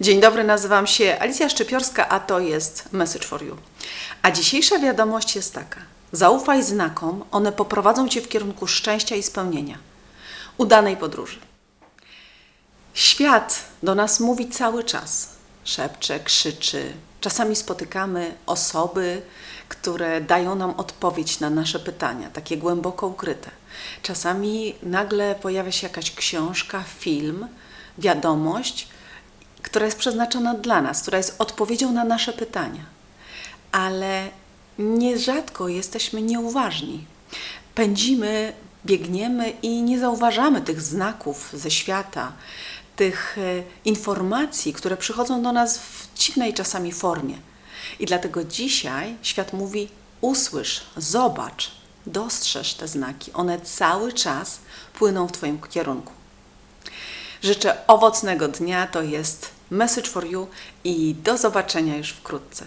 Dzień dobry, nazywam się Alicja Szczypiorska, a to jest Message for You. A dzisiejsza wiadomość jest taka: zaufaj znakom, one poprowadzą cię w kierunku szczęścia i spełnienia. Udanej podróży. Świat do nas mówi cały czas. Szepcze, krzyczy. Czasami spotykamy osoby, które dają nam odpowiedź na nasze pytania, takie głęboko ukryte. Czasami nagle pojawia się jakaś książka, film, wiadomość, która jest przeznaczona dla nas, która jest odpowiedzią na nasze pytania. Ale nierzadko jesteśmy nieuważni. Pędzimy, biegniemy i nie zauważamy tych znaków ze świata, tych e, informacji, które przychodzą do nas w dziwnej czasami formie. I dlatego dzisiaj świat mówi: usłysz, zobacz, dostrzeż te znaki. One cały czas płyną w Twoim kierunku. Życzę owocnego dnia. To jest Message for You i do zobaczenia już wkrótce.